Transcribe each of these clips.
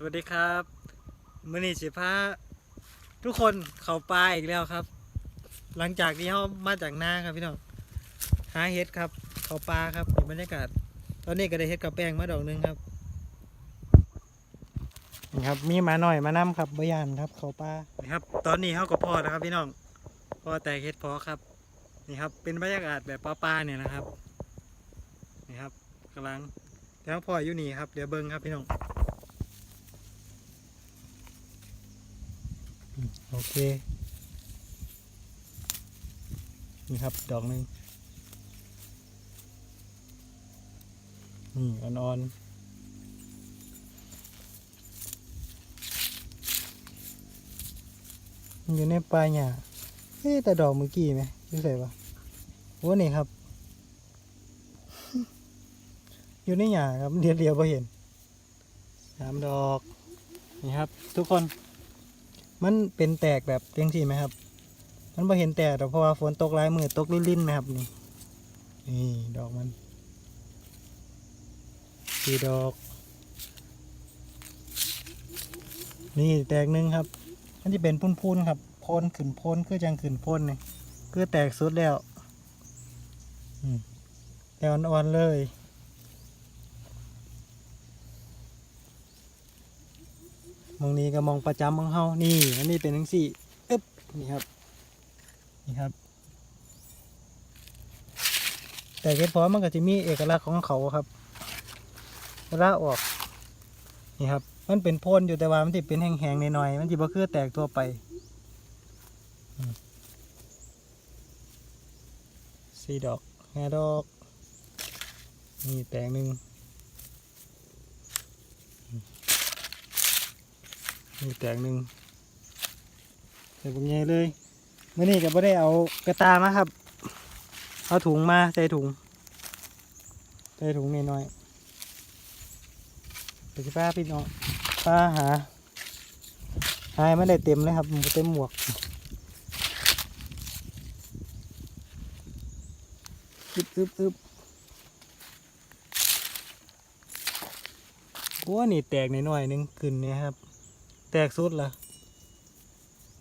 สวัสดีครับมื่อนี้สิพาทุกคนเข้าป่าอีกแล้วครับ หลังจากที่เขามาจากนาครับพี่น้องหาเห็ดครับ เข้าป่าครับบรรยากาศ ตอนนี้ก็ได้เห็ดกับแป้งมาดอกหนึงครับนี่ครับมีมาหน่อยมานํครับบยานครับ เข้าป่านี่ครับ ตอนนี้เขาก็พอแล้วครับ พี่น้องพอแต่เห็ดพอครับนี่ครับ เป็นบรรยากาศแบบป่าๆเนี่ยนะครับนี่ครับกำลังแล้วพออยู่นี่ครับเดี๋ยวเบิ้งครับพี่น้อง โอเค นี่ครับ ดอกหนึ่งนี่อ่อนๆมันอยู่ในปลายหญ้าเอ๊แต่ดอกเมื่อกี้ไหมรู้สึกว่าโอ้นี่ครับ อยู่ในหญ้าครับเดียวเดียวพอเห็นสามดอก นี่ครับ ทุกคน มันเป็นแตกแบบจังซี่ไหมครับ มันไ่เห็นแตกแต่เพราะว่าฝนตกหลายมือตกลิ่นๆไหมครับนี่นี่ดอกมันสี่ดอก นี่แตกหนึ่งครับมันจะเป็นพุ่นๆครับโพนขึ้นโพนคือจังขึ้นโพนนี่คือแตกสุดแล้วอืมแต่อ่อนๆเลย มองนี้ก็มองประจำของเฮานี่อันนี้เป็นทั้งสี่อึ๊บนี่ครับนี่ครับ แต่เห็ดพอมันก็จะมีเอกลักษณ์ของเขาครับเวลาออกนี่ครับ มันเป็นโพนอยู่แต่ว่ามันจะเป็นแห้งๆหน่อยๆมันจะบ่คือแตกตัวไปสี่ดอกห้าดอกนี่แตงหนึ่ง นี่แตงหนึ่งใส่บุญใหญ่เลยเมื่อนี้ก็ไม่ได้เอากระตามาครับ เอาถุงมาใส่ถุง ใส่ถุงนิดหน่อยๆไปที่ป้าพี่น้องป้าหาหายไม่ได้เต็มเลยครับเต็มหมวกอึบอึบอึบโอ้นี่แตกหน่อยหนึงขึ้นเนี่ยครับ แตกสุดละ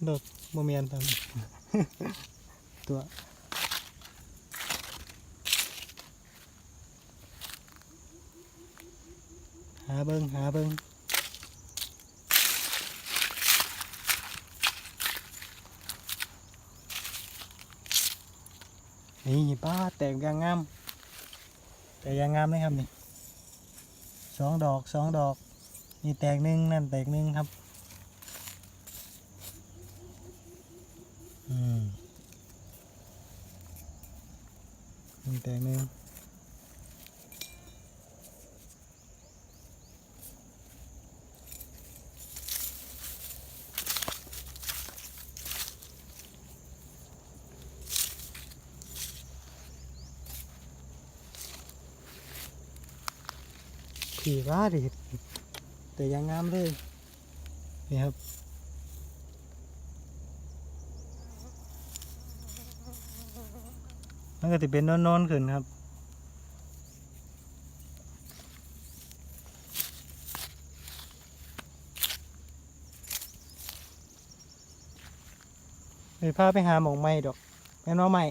ดอกโมเมียนทำตัวหาเบิงหาเบิงนี่ป้าแตกยางงามแตกยางงามเลยครับนี่สองดอกสองดอกนี่แตกหนึ่งนั่นแตกหนึ่งครับ อืมนี่แตกหนึ่ง ผีว่าดิแต่ยังงามเลย นี่ครับมันก็จะเป็นโนนๆขึ้นครับไปพาไปหาหมองไม้ดอกแม่นว่าไม้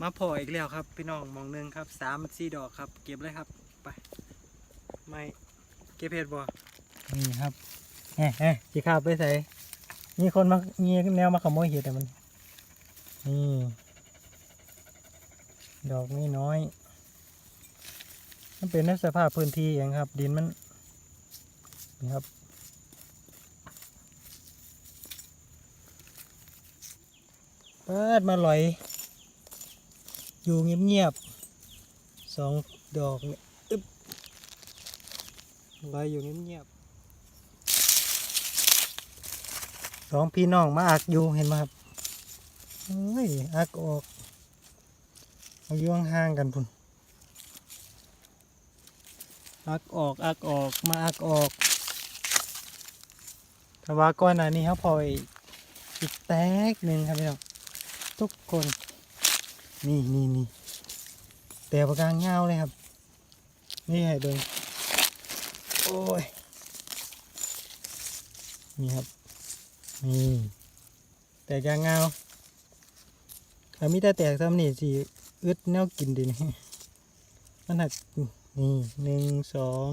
มาพออีกแล้วครับ พี่น้องมองหนึ่งครับสามสี่ดอกครับ เก็บเลยครับไปไม่เก็บเห็ดบ่นี่ครับเฮ้เฮ้จีข้าวไปใส่มีคนมามีแนวมาขโมยเห็ดแต่มันนี่ดอกนี่น้อย มันเป็นในสภาพพื้นที่เองครับ ดินมันนี่ครับเปิดมาลอย อยู่เงียบๆสองดอกเนี่ยอึ๊บลอยอยู่เงียบๆสองพี่น้องมาอักอยู่เห็นไหมครับเฮ้ยอักออกเอาอยู่ห่างๆกันพุ่นอักออกอักออกมาอักออกแต่ว่าก้อนหน้านี้เขาพออีกแตกหนึ่งครับพี่น้องทุกคน นี่นี่นี่แต่ประกางเงาเลยครับ นี่ให้เบิ่งโอ้ย นี่ครับ นี่ แต่กางเงาถ้ามีแต่แตกซ้ำนี่สิอึดแนวกินดินมันหักนี่หนึ่งสอง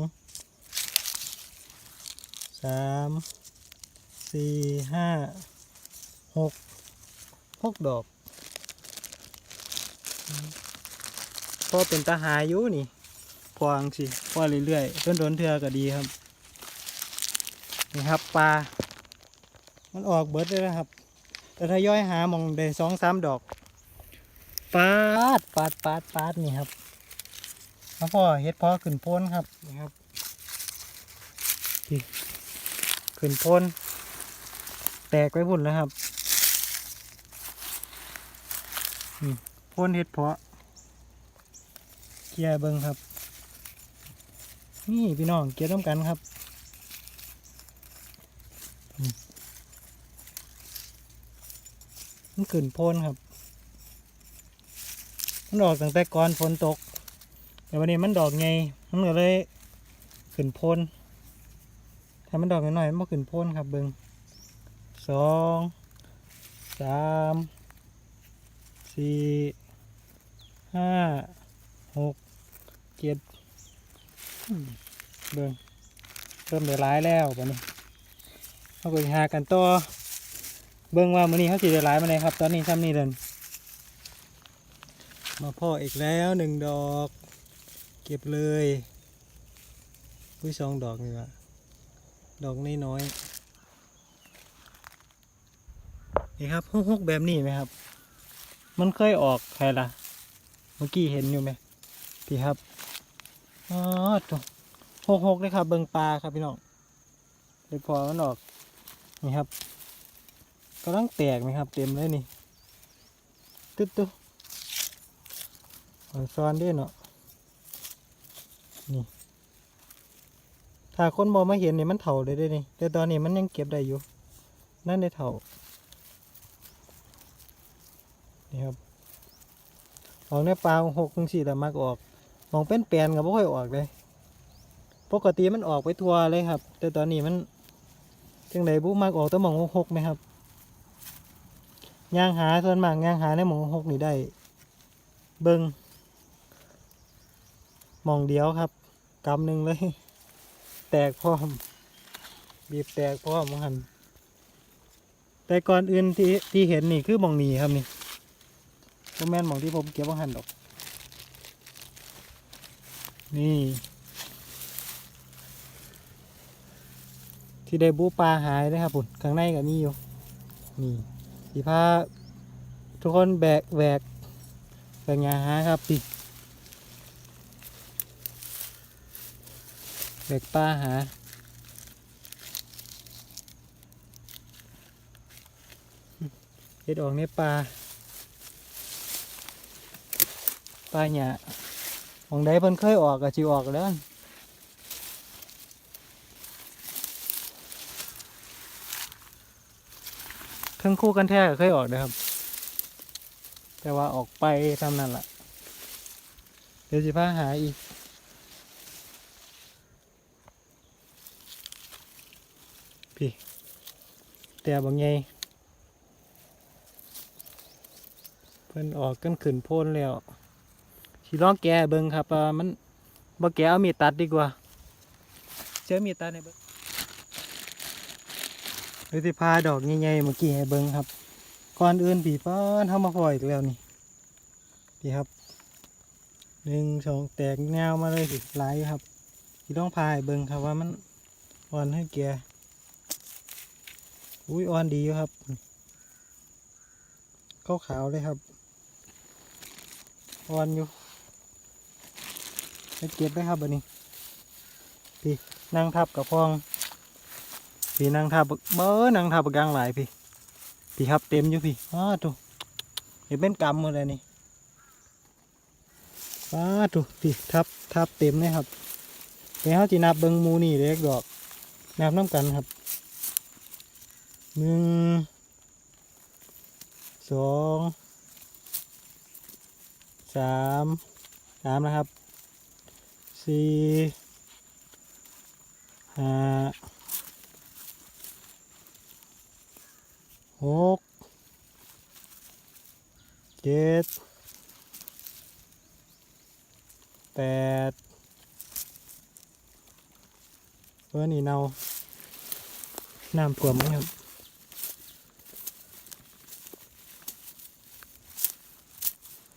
สามสี่ห้าหกหกดอก พอเป็นตาหาอยู่นี่พวางสิพอเรื่อยๆต้นโดนๆเทือก็ดีครับ นี่ครับปลา มันออกเบิดเลยนะครับ แต่ถ้าย่อยหาหมองได้สองสามดอก ปาดปาดปาดปาดนี่ครับแล้วพอเฮ็ดพอขึ้นพ้นครับนี่ครับขึ้นพ้น แตกไว้พุ่นแล้วครับนี่โพ้นเฮ็ดเพาะเกียร์เบิงครับ นี่พี่น้องเกียร์ร่วมกันครับมันขึ้นโพนครับมันออกตั้งแต่ก่อนฝนตก แต่วันนี้มันดอกไงมันก็เลยขึ้นโพนถ้ามันดอกน้อยๆมันขึ้นโพนครับเบิงสองสามสี่ ห้าหกเจ็ดอืมเบิงเริ่มได้ร้ายแล้วบัดนี้เราก็หากันต่อเบิ่งว่ามื้อนี้เขาสิได้หลายมาเลยครับ ตอนนี้ซ้ำนี่เดินมาพ่ออีกแล้วหนึ่งดอก เก็บเลยอุ้ยสองดอกนี่ละดอกน้อยๆนี่ครับฮกๆแบบนี้ไหมครับ มันเคยออกใครล่ะ เมื่อกี้เห็นอยู่ไหมพี่ครับอ๋อตัวหกๆเลยครับ เบิ่งปลาครับพี่น้องเดี๋ยพอมันออก นี่ครับกำลังแตกไหมครับ เต็มเลยนี่ ตึ๊ดตุ๊ซ้อนด้วยเนาะ นี่ ถ้าคนมองมาเห็นนี่มันเถ่าเลยด้วยนี่ แต่ตอนนี้มันยังเก็บได้อยู่ นั่นได้เถ่านี่ครับ ออกในปลาหกถึงสี่แต่มักออกมองเป็นแปลนกับไม่ค่อยออกเลย ปกติมันออกไปทัวเลยครับ แต่ตอนนี้มันจังไดบุมักออกแต้องมองหกไหมครับยางหาส่วนมากยางหาในหมองหกนี่ได้ เบิงมองเดียวครับกำหนึ่งเลย แตกพร้อม บีบแตกพร้อมหันแต่ก่อนอื่นที่ที่เห็นนี่คือมองหนีครับนี่ ก็แม่นมองที่ผมเก็บว่าหันดอก นี่ ที่ได้บูปลาหายนะครับปุ่นข้างในก็มีอยู่ นี่สีผ้าทุกคนแบกแบกแบกยาหาครับพี่แบกปลาหาเฮ็ดออกในปลา ปลาหยาของใดเพิ่นเคยออกก็จิออกแล้วเครื่องคู่กันแท้ก็เคยออกนะครับ แต่ว่าออกไปทำนั่นแหละเดี๋ยวสิพาหาอีกพี่แต่บางไงเพิ่นออกกันขึ้นโพนแล้ว สิลองแกะเบิ่งครับว่ามันบ่แกะเอามีดตัดดีกว่าเจอมีดตัดในเบิ่งเดี๋ยวสิพาดอกใหญ่ๆเมื่อกี้ให้เบิ่งครับ ก่อนอื่นพี่ป้อนเฮามาพออีกแล้วนี่พี่ครับหนึ่งสองแตกแนวมาเลยสิหลายอยู่ครับพี่ต้องพาให้เบิ่งครับว่ามันอ่อนให้แกอุ้ยอ่อนดีครับขาวขาวๆเลยครับอ่อนอยู่ เก็บได้ครับบันนี้ พี่นั่งทับกับพอง พี่นั่งทับเบ้อนั่งทับบักกลางหลายพี่พี่ครับเต็มอยู่พี่อ้าถูเห็นเป็นกำหมดเลยนี่อ้าถูพี่ทับทับเต็มเลยครับเดี๋ยวเขาจีนับเบิงมูนี่เล็กดอกนับน้ำกันครับหนึ่งสองสามสามนะครับ สี่ห้าหกเจ็ดแปดเพื่อนี่เนาน้ำท่วมมั้งครับ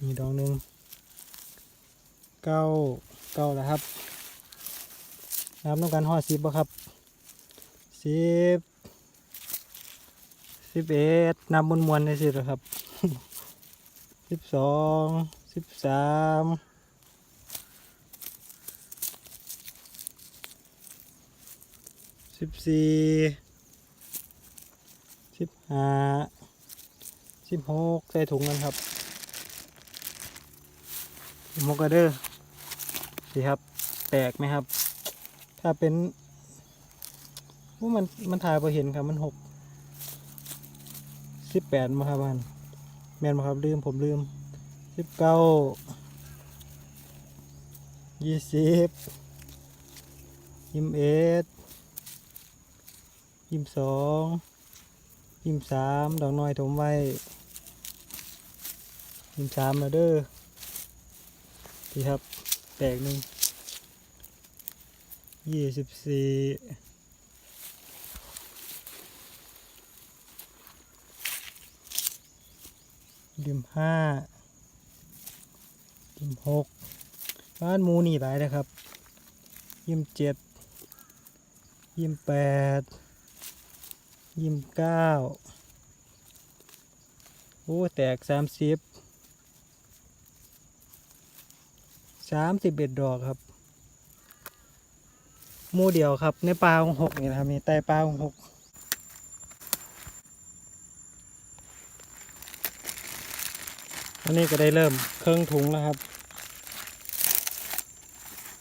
มีดอกหนึ่งเก้า เก้าแล้วครับนับต้องการห่อสิบบ่ครับสิบสิบเอ็ดนับมวนมวนๆได้สิรอครับสิบสองสิบสามสิบสี่สิบห้าสิบหกใส่ถุงกันครับโมกระเดอร์ สิครับ แตกไหมครับ ถ้าเป็นว่ามันมันถ่ายพอเห็นครับมันหกสิบแปดมาครับมันแมนมาครับลืมผมลืมสิบเก้ายี่สิบยิมเอ็ดยิมสองยิมสามดอกน้อยถมไว้ยิมสามแล้วเด้อนี่ครับ แตกหนึ่งยี่สิบสี่ดิมห้าดิมหกบ้านมูนี่หลายนะครับ ยิมเจ็ดยิมแปดยิมเก้าโอ้ แตกสามสิบ สามสิบเอ็ดดอกครับมู่เดียวครับ ในปลาของหกนี่นะครับมีใต้ปลาของหกอันนี้ก็ได้เริ่มเครื่องถุงแล้วครับ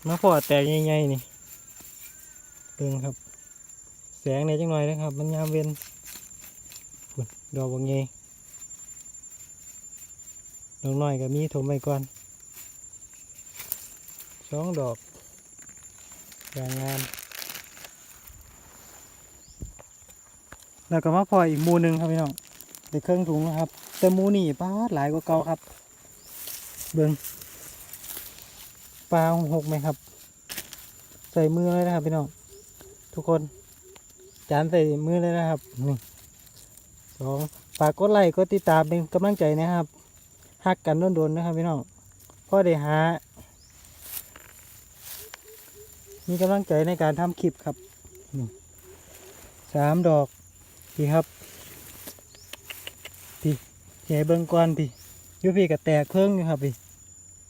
มาพอแตกใหญ่ๆนี่เบิ่งครับ แสงเนี่ยจังหน่อยนะครับ มันยามเวนพุ่นดอกบางใหญ่ดอกน้อยก็มีถมไปก่อน สองดอกอย่างงามแล้วก็มาพออีกมูหนึ่งครับพี่น้องในเครื่องถุงนะครับ แต่มูนี่ปลาหลายกว่าเก่าครับ เบิ้งปลาหกไหมครับ ใส่มือเลยนะครับพี่น้องทุกคน จานใส่มือเลยนะครับหนึ่งสองฝากกดไลค์กดติดตามเป็นกำลังใจนะครับหักกันโดนๆนะครับพี่น้องพ่อได้หา มีกำลังใจในการทำคลิปครับนี่สามดอกพี่ครับพี่ใหญ่เบิ้งก้อนพี่ยูพี่ก็แตกเพิ่งอยู่ครับพี่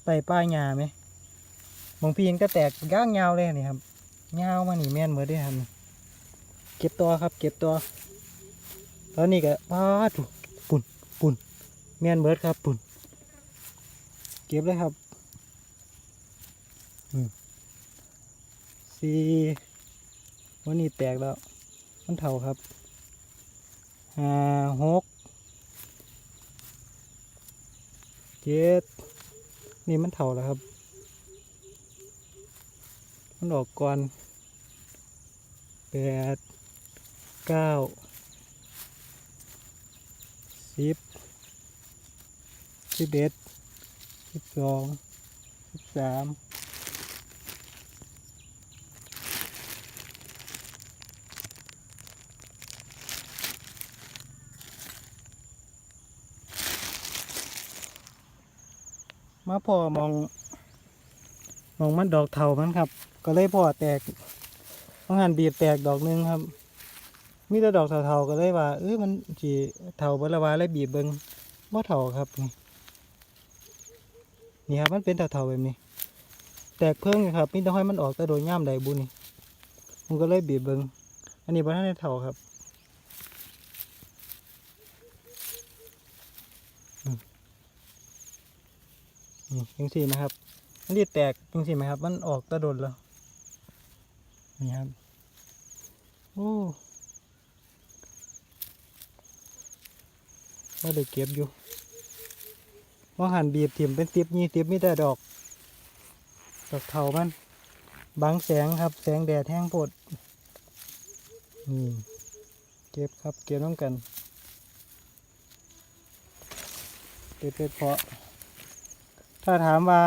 ไปป้ายยาไหมบางพี่มันก็แตกย่างยาวเลยนี่ครับยาวมานี่แม่นเหมือนได้ครับนี่เก็บตัวครับ เก็บตัวตอนนี้ก็ป้าดถูปุ่นปุ่นแม่นเบิร์ดครับปุ่นเก็บเลยครับอือ สี่วันนี้แตกแล้ว มันเท่าครับห้าหกเจ็ดนี่มันเท่าแล้วครับ มันออกก่อนแปดเก้าสิบสิบเอ็ดสิบสองสิบสาม มาพอมอง มองมันดอกเถามันครับ ก็เลยพอแตกบางหันบีบแตกดอกหนึงครับ มีแต่ดอกเถาๆก็เลยว่าเออมันจีเถาบละวาเลยบีบเบิงบ่เถาครับนี่นี่ครับมันเป็นเถาๆแบบนี้ แตกเพิ่งครับมีแต่ห้อยมันออกแต่โดยย่ามใดบุญนี่ผมก็เลยบีบเบิงอันนี้บ่ทันได้เถาครับ นี่ยังสี่นะครับมันดีแตกยังสี่ไหมครับ มันออกตะโดนแล้ว นี่ครับ โอ้ว่าได้เก็บอยู่ว่าหันบีบถิ่มเป็นติบยี่ติบมีแต่ดอก ดอกเทามันบังแสงครับ แสงแดดแห้งโพดนี่เก็บครับ เก็บน้ำกัน เก็บเห็ดเพาะ ถ้าถามว่า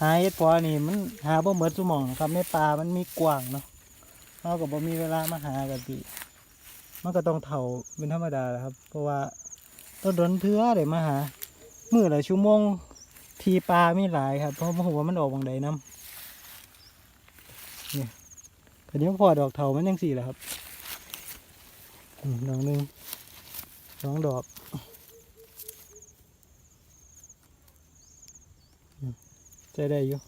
หาเห็ดพาะนี่มันหาบ่เหมือนสมองครับในป่ามันมีกว้างเนาะเราก็บ่มีเวลามาหากันดีมันก็ต้องเถ่าเป็นธรรมดาแหละครับ เพราะว่าต้นดนเทือเดี๋ยวมาหามือหละชั่วโมงทีปลาไมีหลายครับ เพราะผมว่ามันออกบางใดน้ำเนี่ยแต่นี้พอดอกเถามันยังสี่แหละครับอืมดอกหนึ่งสองดอกอืม ใจได้อยู่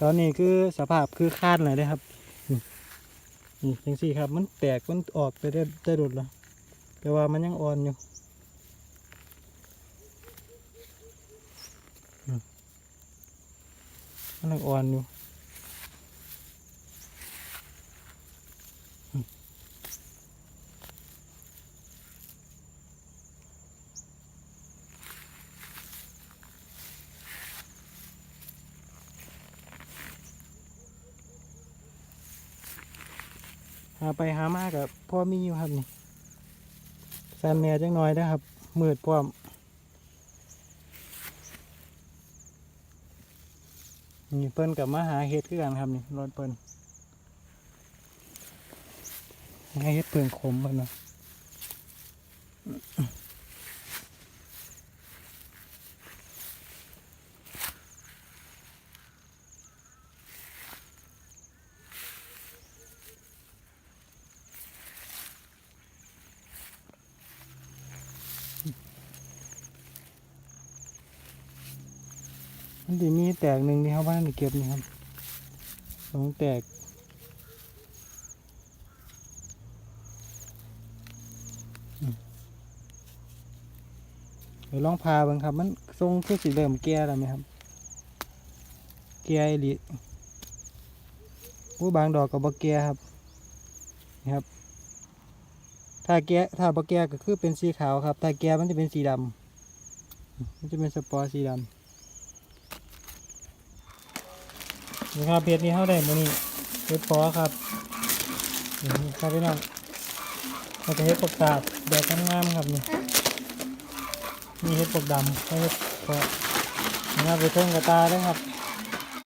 ตอนนี้คือสภาพคือคาดเลยนะครับนี่จังสี่ครับ มันแตกมันออกไปได้ได้ดดแล้วแต่ว่ามันยังอ่อนอยู่มันยังอ่อนอยู่ หาไปหามากกับพ่อมีอยู่ครับนี่แซนแม่จังน้อยนะครับมืดพร้อมนี่เปิ้นกับมาหาเห็ดคือกันครับนี่รถเปิ้นหาเห็ดเพิ่งขมเพิ่นเนาะ มันจะมีแตกหนึ่งที่เขาบ้านได้เก็บนี่ครับสองแตกเดี๋ยวลองพาเบังครับ มันทรงคือสีเริ่มแก่แล้วไหมครับ แก่หลีอู้บางดอกกับบแก่ครับนี่ครับ ถ้าแก่ถ้าบแก่ก็คือเป็นสีขาวครับ ถ้าแก่มันจะเป็นสีดำมันจะเป็นสปอร์สีดำ นี่ครับเพชรนี้เข้าได้มานี่เพชรพอครับนี่ครับพี่น้องเราจะเฮ็ดปกกาดแบบงามๆครับนี่มีเห็ดปกดำเห็ดพอนี่ครับไปเทิงกระตาด้วยครับ